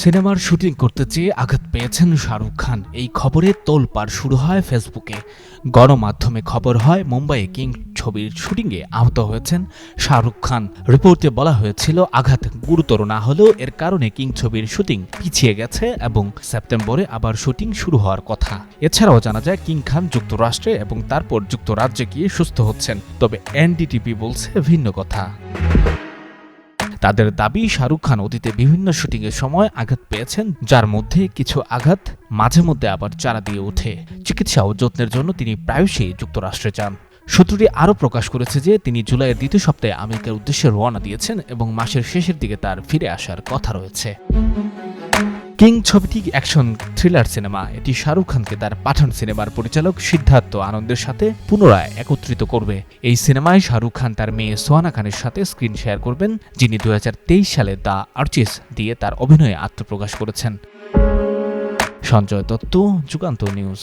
সিনেমার শুটিং করতে চেয়ে আঘাত পেয়েছেন শাহরুখ খান। এই খবরে তোলপাড় শুরু হয় ফেসবুকে। গণমাধ্যমে খবর হয় মুম্বাইয়ে কিং ছবির শুটিংয়ে আহত হয়েছেন শাহরুখ খান। রিপোর্টে বলা হয়েছিল, আঘাত গুরুতর না হলেও এর কারণে কিং ছবির শুটিং পিছিয়ে গেছে এবং সেপ্টেম্বরে আবার শুটিং শুরু হওয়ার কথা। এছাড়াও জানা যায়, কিং খান যুক্তরাষ্ট্রে এবং তারপর যুক্তরাজ্যে গিয়ে সুস্থ হচ্ছেন। তবে এনডিটিপি বলছে ভিন্ন কথা। তাদের দাবি, শাহরুখ খান অতীতে বিভিন্ন শুটিংয়ের সময় আঘাত পেয়েছেন, যার মধ্যে কিছু আঘাত মাঝে মধ্যে আবার চারা দিয়ে ওঠে। চিকিৎসা ও যত্নের জন্য তিনি প্রায়শই যুক্তরাষ্ট্রে যান। সূত্রটি আরও প্রকাশ করেছে যে, তিনি জুলাইয়ের দ্বিতীয় সপ্তাহে আমেরিকার উদ্দেশ্যে রওনা দিয়েছেন এবং মাসের শেষের দিকে তার ফিরে আসার কথা রয়েছে। কিং ছবিটি অ্যাকশন থ্রিলার সিনেমা এটি শাহরুখ খানকে তার পাঠান সিনেমার পরিচালক সিদ্ধার্থ আনন্দের সাথে পুনরায় একত্রিত করবে। এই সিনেমায় শাহরুখ খান তার মেয়ে সোহানা খানের সাথে স্ক্রিন শেয়ার করবেন, যিনি দু হাজার তেইশ সালে দ্য আর্চিস দিয়ে তার অভিনয়ে আত্মপ্রকাশ করেছেন। সঞ্জয় দত্ত, যুগান্ত নিউজ।